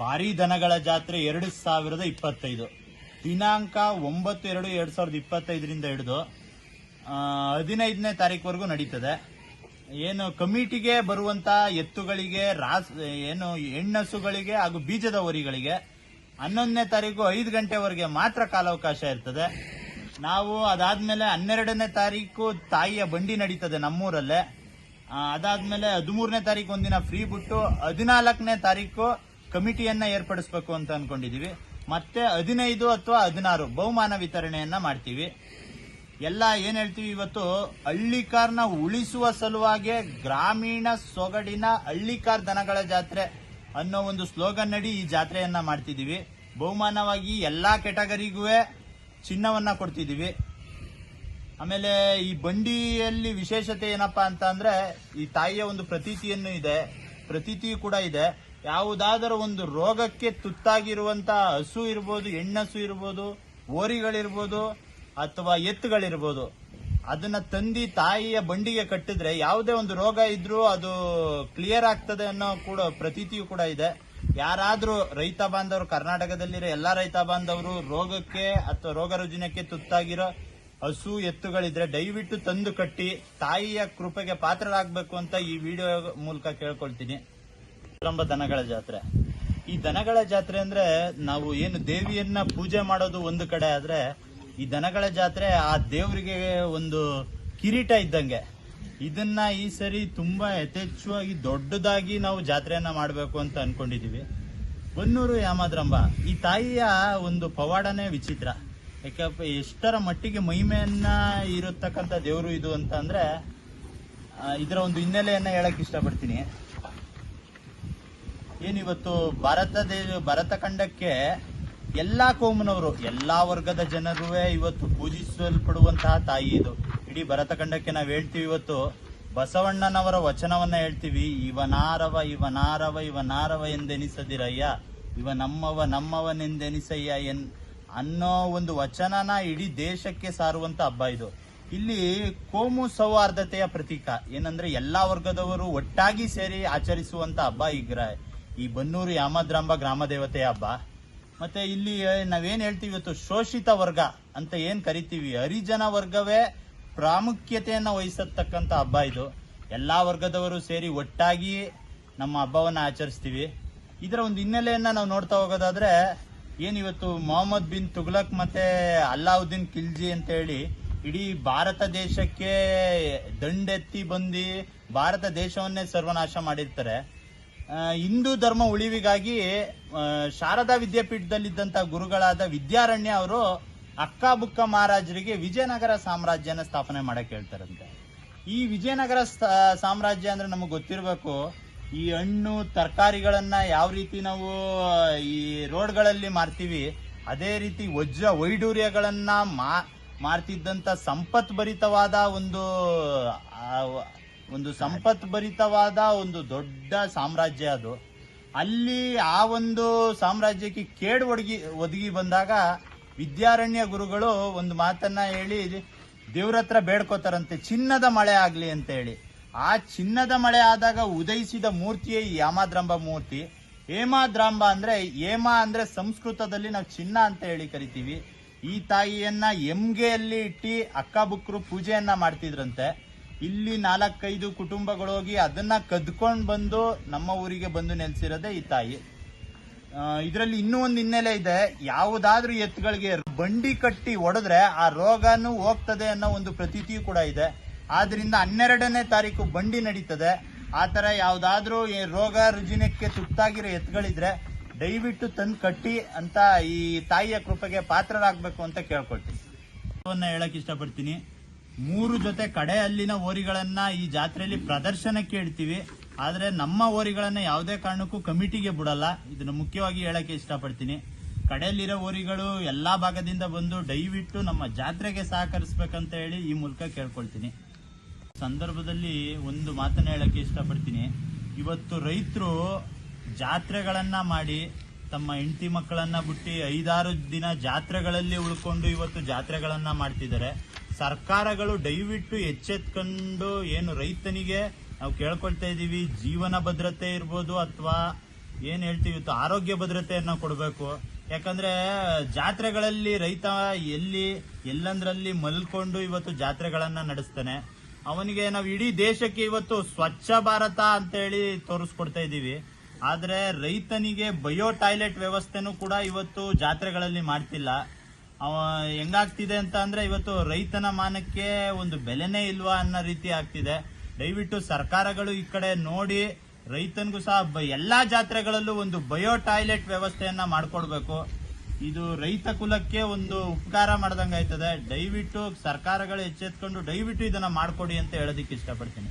ಭಾರಿ ದನಗಳ ಜಾತ್ರೆ ಎರಡು ಸಾವಿರದ ಇಪ್ಪತ್ತೈದು. ದಿನಾಂಕ ಒಂಬತ್ತು ಎರಡು ಎರಡು ಸಾವಿರದ ಇಪ್ಪತ್ತೈದರಿಂದ ಹಿಡಿದು ಹದಿನೈದನೇ ತಾರೀಕುವರೆಗೂ ನಡೀತದೆ. ಏನು ಕಮಿಟಿಗೆ ಬರುವಂತ ಎತ್ತುಗಳಿಗೆ, ರಾಸ್, ಏನು ಹೆಣ್ಣಸುಗಳಿಗೆ ಹಾಗೂ ಬೀಜದ ಹೊರಿಗಳಿಗೆ ಹನ್ನೊಂದನೇ ತಾರೀಕು ಐದು ಗಂಟೆವರೆಗೆ ಮಾತ್ರ ಕಾಲಾವಕಾಶ ಇರ್ತದೆ. ನಾವು ಅದಾದ್ಮೇಲೆ ಹನ್ನೆರಡನೇ ತಾರೀಕು ತಾಯಿಯ ಬಂಡಿ ನಡೀತದೆ ನಮ್ಮೂರಲ್ಲೇ. ಅದಾದ್ಮೇಲೆ ಹದಿಮೂರನೇ ತಾರೀಕು ಒಂದಿನ ಫ್ರೀ ಬಿಟ್ಟು ಹದಿನಾಲ್ಕನೇ ತಾರೀಕು ಕಮಿಟಿಯನ್ನ ಏರ್ಪಡಿಸಬೇಕು ಅಂತ ಅನ್ಕೊಂಡಿದೀವಿ. ಮತ್ತೆ ಹದಿನೈದು ಅಥವಾ ಹದಿನಾರು ಬಹುಮಾನ ವಿತರಣೆಯನ್ನ ಮಾಡ್ತೀವಿ. ಎಲ್ಲ ಏನ್ ಹೇಳ್ತೀವಿ ಇವತ್ತು? ಹಳ್ಳಿಕಾರ್ನ ಉಳಿಸುವ ಸಲುವಾಗಿ ಗ್ರಾಮೀಣ ಸೊಗಡಿನ ಹಳ್ಳಿಕಾರ್ ದನಗಳ ಜಾತ್ರೆ ಅನ್ನೋ ಒಂದು ಸ್ಲೋಗನ್ ನಡಿ ಈ ಜಾತ್ರೆಯನ್ನ ಮಾಡ್ತಿದೀವಿ. ಬಹುಮಾನವಾಗಿ ಎಲ್ಲಾ ಕೆಟಗರಿಗೂ ಚಿನ್ನವನ್ನ ಕೊಡ್ತಿದೀವಿ. ಆಮೇಲೆ ಈ ಬಂಡಿಯಲ್ಲಿ ವಿಶೇಷತೆ ಏನಪ್ಪಾ ಅಂತ ಅಂದ್ರೆ ಈ ತಾಯಿಯ ಒಂದು ಪ್ರತೀತಿಯನ್ನು ಇದೆ. ಪ್ರತೀತಿ ಕೂಡ ಇದೆ. ಯಾವುದಾದರೂ ಒಂದು ರೋಗಕ್ಕೆ ತುತ್ತಾಗಿರುವಂತ ಹಸು ಇರ್ಬೋದು, ಹೆಣ್ಣಸು ಇರ್ಬೋದು ಓರಿಗಳಿರ್ಬೋದು ಅಥವಾ ಎತ್ತುಗಳಿರ್ಬೋದು, ಅದನ್ನ ತಂದಿ ತಾಯಿಯ ಬಂಡಿಗೆ ಕಟ್ಟಿದ್ರೆ ಯಾವುದೇ ಒಂದು ರೋಗ ಇದ್ರೂ ಅದು ಕ್ಲಿಯರ್ ಆಗ್ತದೆ ಅನ್ನೋ ಕೂಡ ಪ್ರತೀತಿಯು ಕೂಡ ಇದೆ. ಯಾರಾದ್ರೂ ರೈತ ಬಾಂಧವರು, ಕರ್ನಾಟಕದಲ್ಲಿರೋ ಎಲ್ಲಾ ರೈತ ಬಾಂಧವರು ರೋಗಕ್ಕೆ ಅಥವಾ ರೋಗ ರುಜಿನಕ್ಕೆ ತುತ್ತಾಗಿರೋ ಹಸು, ಎತ್ತುಗಳಿದ್ರೆ ದಯವಿಟ್ಟು ತಂದು ಕಟ್ಟಿ ತಾಯಿಯ ಕೃಪೆಗೆ ಪಾತ್ರರಾಗಬೇಕು ಅಂತ ಈ ವಿಡಿಯೋ ಮೂಲಕ ಕೇಳ್ಕೊಳ್ತೀನಿ. ಪ್ರಾರಂಭ ದನಗಳ ಜಾತ್ರೆ. ಈ ದನಗಳ ಜಾತ್ರೆ ಅಂದ್ರೆ ನಾವು ಏನು ದೇವಿಯನ್ನ ಪೂಜೆ ಮಾಡೋದು ಒಂದು ಕಡೆ ಆದ್ರೆ ಈ ದನಗಳ ಜಾತ್ರೆ ಆ ದೇವರಿಗೆ ಒಂದು ಕಿರೀಟ ಇದ್ದಂಗೆ. ಇದನ್ನ ಈ ಸರಿ ತುಂಬಾ ಯಥೇಚ್ಛವಾಗಿ ದೊಡ್ಡದಾಗಿ ನಾವು ಜಾತ್ರೆಯನ್ನ ಮಾಡಬೇಕು ಅಂತ ಅನ್ಕೊಂಡಿದೀವಿ. ಬನ್ನೂರು ಯಾಮಾದ್ರಂಬ, ಈ ತಾಯಿಯ ಒಂದು ಪವಾಡನೇ ವಿಚಿತ್ರ. ಯಾಕಪ್ಪ, ಎಷ್ಟರ ಮಟ್ಟಿಗೆ ಮಹಿಮೆಯನ್ನ ಇರತಕ್ಕಂಥ ದೇವರು ಇದು ಅಂತ ಅಂದ್ರೆ ಇದರ ಒಂದು ಹಿನ್ನೆಲೆಯನ್ನ ಹೇಳಕ್ ಇಷ್ಟಪಡ್ತೀನಿ. ಏನಿವತ್ತು ಭಾರತ ದೇಶ ಭಾರತ ಖಂಡಕ್ಕೆ ಎಲ್ಲಾ ಕೋಮನವರು, ಎಲ್ಲಾ ವರ್ಗದ ಜನರೂ ಇವತ್ತು ಪೂಜಿಸಲ್ಪಡುವಂತಹ ತಾಯಿ ಇದು. ಇಡೀ ಭರತ ಖಂಡಕ್ಕೆ ನಾವು ಹೇಳ್ತೀವಿ ಇವತ್ತು, ಬಸವಣ್ಣನವರ ವಚನವನ್ನ ಹೇಳ್ತೀವಿ, ಇವನಾರವ ಇವನಾರವ ಇವನಾರವ ಎಂದೆನಿಸದಿರಯ್ಯ, ಇವ ನಮ್ಮವ, ನಮ್ಮವನೆಂದೆನಿಸಯ್ಯ ಎನ್, ಅನ್ನೋ ಒಂದು ವಚನನ ಇಡೀ ದೇಶಕ್ಕೆ ಸಾರುವಂತ ಹಬ್ಬ ಇದು. ಇಲ್ಲಿ ಕೋಮು ಸೌಹಾರ್ದತೆಯ ಪ್ರತೀಕ. ಏನಂದ್ರೆ ಎಲ್ಲಾ ವರ್ಗದವರು ಒಟ್ಟಾಗಿ ಸೇರಿ ಆಚರಿಸುವಂತ ಹಬ್ಬ ಈ ಗ್ರ ಈ ಬನ್ನೂರು ಯಾಮದ್ರಾಂಬ ಗ್ರಾಮ ದೇವತೆ ಹಬ್ಬ. ಮತ್ತೆ ಇಲ್ಲಿ ನಾವೇನ್ ಹೇಳ್ತೀವಿ ಇವತ್ತು? ಶೋಷಿತ ವರ್ಗ ಅಂತ ಏನ್ ಕರಿತೀವಿ? ಹರಿಜನ ವರ್ಗವೇ ಪ್ರಾಮುಖ್ಯತೆಯನ್ನ ವಹಿಸತಕ್ಕಂತ ಹಬ್ಬ ಇದು. ಎಲ್ಲಾ ವರ್ಗದವರು ಸೇರಿ ಒಟ್ಟಾಗಿ ನಮ್ಮ ಹಬ್ಬವನ್ನ ಆಚರಿಸ್ತೀವಿ. ಇದರ ಒಂದು ಹಿನ್ನೆಲೆಯನ್ನ ನಾವು ನೋಡ್ತಾ ಹೋಗೋದಾದ್ರೆ ಏನಿವತ್ತು ಮೊಹಮ್ಮದ್ ಬಿನ್ ತುಗ್ಲಕ್ ಮತ್ತೆ ಅಲ್ಲಾವುದ್ದೀನ್ ಖಿಲ್ಜಿ ಅಂತ ಹೇಳಿ ಇಡೀ ಭಾರತ ದೇಶಕ್ಕೆ ದಂಡೆತ್ತಿ ಬಂದು ಭಾರತ ದೇಶವನ್ನೇ ಸರ್ವನಾಶ ಮಾಡಿರ್ತಾರೆ. ಹಿಂದೂ ಧರ್ಮ ಉಳಿವಿಗಾಗಿ ಶಾರದಾ ವಿದ್ಯಾಪೀಠದಲ್ಲಿದ್ದಂಥ ಗುರುಗಳಾದ ವಿದ್ಯಾರಣ್ಯ ಅವರು ಅಕ್ಕ ಬುಕ್ಕ ಮಹಾರಾಜರಿಗೆ ವಿಜಯನಗರ ಸಾಮ್ರಾಜ್ಯನ ಸ್ಥಾಪನೆ ಮಾಡಕ್ ಹೇಳ್ತಾರಂತೆ. ಈ ವಿಜಯನಗರ ಸಾಮ್ರಾಜ್ಯ ಅಂದ್ರೆ ನಮಗೆ ಗೊತ್ತಿರಬೇಕು, ಈ ಹಣ್ಣು, ತರಕಾರಿಗಳನ್ನ ಯಾವ ರೀತಿ ನಾವು, ಈ ರೋಡ್ಗಳಲ್ಲಿ ಮಾರ್ತೀವಿ, ಅದೇ ರೀತಿ ವಜ್ರ ವೈಡೂರ್ಯಗಳನ್ನ ಮಾ, ಮಾರ್ತಿದ್ದಂತ ಸಂಪತ್ ಭರಿತವಾದ ಒಂದು ಒಂದು ಸಂಪತ್ ಭರಿತವಾದ ಒಂದು ದೊಡ್ಡ ಸಾಮ್ರಾಜ್ಯ ಅದು. ಅಲ್ಲಿ ಆ ಒಂದು ಸಾಮ್ರಾಜ್ಯಕ್ಕೆ ಕೇಡು ಒಡಗಿ, ಒದಗಿ ಬಂದಾಗ ವಿದ್ಯಾರಣ್ಯ ಗುರುಗಳು ಒಂದು ಮಾತನ್ನ ಹೇಳಿ ದೇವ್ರ ಹತ್ರ ಬೇಡ್ಕೋತಾರಂತೆ, ಚಿನ್ನದ ಮಳೆ ಆಗ್ಲಿ ಅಂತ ಹೇಳಿ ಆ ಚಿನ್ನದ ಮಳೆ ಆದಾಗ ಉದಯಿಸಿದ ಮೂರ್ತಿಯೇ ಈ ಯಾಮಾದ್ರಂಬ ಮೂರ್ತಿ. ಹೇಮಾದ್ರಾಂಬ ಅಂದ್ರೆ, ಹೇಮ ಅಂದ್ರೆ ಸಂಸ್ಕೃತದಲ್ಲಿ ನಾವು ಚಿನ್ನ ಅಂತ ಹೇಳಿ ಕರಿತೀವಿ. ಈ ತಾಯಿಯನ್ನ ಎಂಗೆಯಲ್ಲಿ ಇಟ್ಟಿ ಅಕ್ಕಬುಕ್ರು ಪೂಜೆಯನ್ನ ಮಾಡ್ತಿದ್ರಂತೆ. ಇಲ್ಲಿ ನಾಲ್ಕೈದು ಕುಟುಂಬಗಳು ಹೋಗಿ ಅದನ್ನ ಕದ್ಕೊಂಡ್ ಬಂದು ನಮ್ಮ ಊರಿಗೆ ಬಂದು ನೆಲೆಸಿರೋದೇ ಈ ತಾಯಿ. ಇದರಲ್ಲಿ ಇನ್ನೂ ಒಂದು ಹಿನ್ನೆಲೆ ಇದೆ. ಯಾವುದಾದ್ರೂ ಎತ್ತುಗಳಿಗೆ ಬಂಡಿ ಕಟ್ಟಿ ಒಡೆದ್ರೆ ಆ ರೋಗನು ಹೋಗ್ತದೆ ಅನ್ನೋ ಒಂದು ಪ್ರತೀತಿಯೂ ಕೂಡ ಇದೆ. ಆದ್ರಿಂದ ಹನ್ನೆರಡನೇ ತಾರೀಕು ಬಂಡಿ ನಡೀತದೆ. ಆ ತರ ಯಾವ್ದಾದ್ರೂ ರೋಗ ರುಜಿನಕ್ಕೆ ತುತ್ತಾಗಿರೋ ಎತ್ತುಗಳಿದ್ರೆ ದಯವಿಟ್ಟು ತಂದು ಕಟ್ಟಿ ಅಂತ ಈ ತಾಯಿಯ ಕೃಪೆಗೆ ಪಾತ್ರರಾಗಬೇಕು ಅಂತ ಕೇಳ್ಕೊಳ್ತೀನಿ. ಹೇಳಕ್ ಇಷ್ಟಪಡ್ತೀನಿ. ಮೂರು ಜೊತೆ ಕಡೆ ಅಲ್ಲಿನ ಓರಿಗಳನ್ನ ಈ ಜಾತ್ರೆಯಲ್ಲಿ ಪ್ರದರ್ಶನಕ್ಕೆ ಇಡ್ತೀವಿ. ಆದರೆ ನಮ್ಮ ಓರಿಗಳನ್ನ ಯಾವುದೇ ಕಾರಣಕ್ಕೂ ಕಮಿಟಿಗೆ ಬಿಡಲ್ಲ. ಇದನ್ನು ಮುಖ್ಯವಾಗಿ ಹೇಳಕ್ಕೆ ಇಷ್ಟಪಡ್ತೀನಿ. ಕಡೆಯಲ್ಲಿರೋ ಓರಿಗಳು ಎಲ್ಲಾ ಭಾಗದಿಂದ ಬಂದು ದಯವಿಟ್ಟು ನಮ್ಮ ಜಾತ್ರೆಗೆ ಸಹಕರಿಸ್ಬೇಕಂತ ಹೇಳಿ ಈ ಮೂಲಕ ಕೇಳ್ಕೊಳ್ತೀನಿ. ಸಂದರ್ಭದಲ್ಲಿ ಒಂದು ಮಾತನ್ನ ಹೇಳಕ್ಕೆ ಇಷ್ಟಪಡ್ತೀನಿ. ಇವತ್ತು ರೈತರು ಜಾತ್ರೆಗಳನ್ನ ಮಾಡಿ ತಮ್ಮ ಹೆಂಡತಿ ಮಕ್ಕಳನ್ನ ಬಿಟ್ಟು ಐದಾರು ದಿನ ಜಾತ್ರೆಗಳಲ್ಲಿ ಉಳ್ಕೊಂಡು ಇವತ್ತು ಜಾತ್ರೆಗಳನ್ನ ಮಾಡ್ತಿದ್ದಾರೆ. ಸರ್ಕಾರಗಳು ದಯವಿಟ್ಟು ಎಚ್ಚೆತ್ಕೊಂಡು ಏನು ರೈತನಿಗೆ ನಾವು ಕೇಳ್ಕೊಳ್ತಾ ಇದ್ದೀವಿ, ಜೀವನ ಭದ್ರತೆ ಇರ್ಬೋದು ಅಥವಾ ಏನು ಹೇಳ್ತೀವಿ ಆರೋಗ್ಯ ಭದ್ರತೆಯನ್ನು ಕೊಡಬೇಕು. ಯಾಕಂದ್ರೆ ಜಾತ್ರೆಗಳಲ್ಲಿ ರೈತ ಎಲ್ಲಿ, ಎಲ್ಲಂದ್ರಲ್ಲಿ ಮಲ್ಕೊಂಡು ಇವತ್ತು ಜಾತ್ರೆಗಳನ್ನು ನಡೆಸ್ತಾನೆ. ಅವನಿಗೆ ನಾವು ಇಡೀ ದೇಶಕ್ಕೆ ಇವತ್ತು ಸ್ವಚ್ಛ ಭಾರತ ಅಂತ ಹೇಳಿ ತೋರಿಸ್ಕೊಡ್ತಾ ಇದ್ದೀವಿ. ಆದರೆ ರೈತನಿಗೆ ಬಯೋ ಟಾಯ್ಲೆಟ್ ವ್ಯವಸ್ಥೆನೂ ಕೂಡ ಇವತ್ತು ಜಾತ್ರೆಗಳಲ್ಲಿ ಮಾಡ್ತಿಲ್ಲ. ಅವ ಹೆಂಗಾಗ್ತಿದೆ ಅಂತ ಅಂದ್ರೆ ಇವತ್ತು ರೈತನ ಮಾನಕ್ಕೆ ಒಂದು ಬೆಲೆನೇ ಇಲ್ವಾ ಅನ್ನೋ ರೀತಿ ಆಗ್ತಿದೆ. ದಯವಿಟ್ಟು ಸರ್ಕಾರಗಳು ಈ ಕಡೆ ನೋಡಿ, ರೈತನಿಗೂ ಸಹ ಎಲ್ಲಾ ಜಾತ್ರೆಗಳಲ್ಲೂ ಒಂದು ಬಯೋ ಟಾಯ್ಲೆಟ್ ವ್ಯವಸ್ಥೆಯನ್ನ ಮಾಡಿಕೊಡ್ಬೇಕು. ಇದು ರೈತ ಕುಲಕ್ಕೆ ಒಂದು ಉಪಕಾರ ಮಾಡ್ದಂಗೆ ಆಯ್ತದೆ ದಯವಿಟ್ಟು ಸರ್ಕಾರಗಳು ಎಚ್ಚೆತ್ಕೊಂಡು ದಯವಿಟ್ಟು ಇದನ್ನ ಮಾಡ್ಕೊಡಿ ಅಂತ ಹೇಳೋದಕ್ಕೆ ಇಷ್ಟಪಡ್ತೀನಿ.